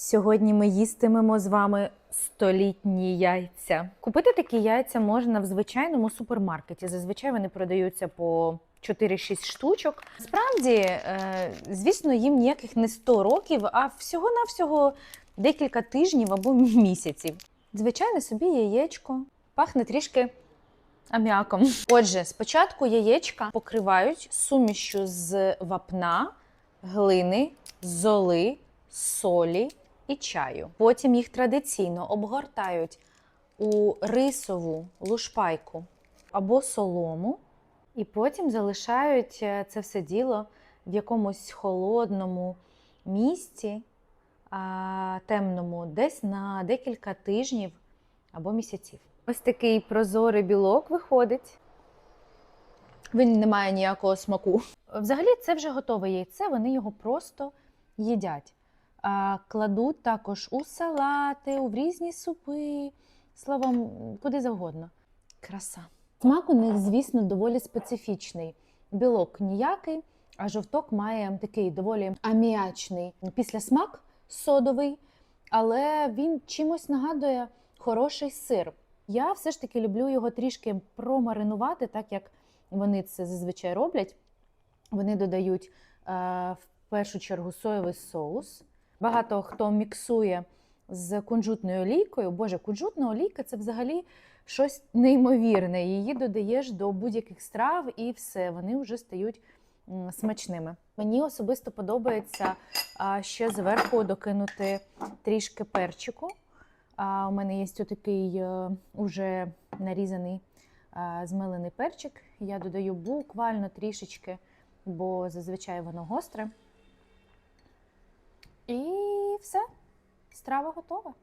Сьогодні ми їстимемо з вами столітні яйця. Купити такі яйця можна в звичайному супермаркеті. Зазвичай вони продаються по 4-6 штучок. Справді, е, звісно, їм ніяких не 100 років, а всього-навсього декілька тижнів або місяців. Звичайне собі яєчко пахне трішки аміаком. Отже, спочатку яєчка покривають сумішю з вапна, глини, золи, солі і чаю. Потім їх традиційно обгортають у рисову лушпайку або солому, і потім залишають е, це все діло в якомусь холодному місці, темному, десь на декілька тижнів або місяців. Ось такий прозорий білок виходить. Він не має ніякого смаку. Взагалі, це вже готове яйце, вони його просто їдять. Кладуть також у салати, у різні супи, словом, куди завгодно. Краса. Смак у них, звісно, доволі специфічний. Білок ніякий, а жовток має такий доволі аміачний післясмак содовий, але він чимось нагадує хороший сир. Я все ж таки люблю його трішки промаринувати, так як вони це зазвичай роблять. Вони додають е, в першу чергу соєвий соус. Багато хто міксує з кунжутною олійкою. Боже, кунжутна олійка це взагалі щось неймовірне. Її додаєш до будь-яких страв і все, вони вже стають смачними. Мені особисто подобається ще зверху докинути трішки перчику. У мене є такий е, уже нарізаний а, змелений перчик. Я додаю буквально трішечки, бо зазвичай воно гостре. І все, страва готова.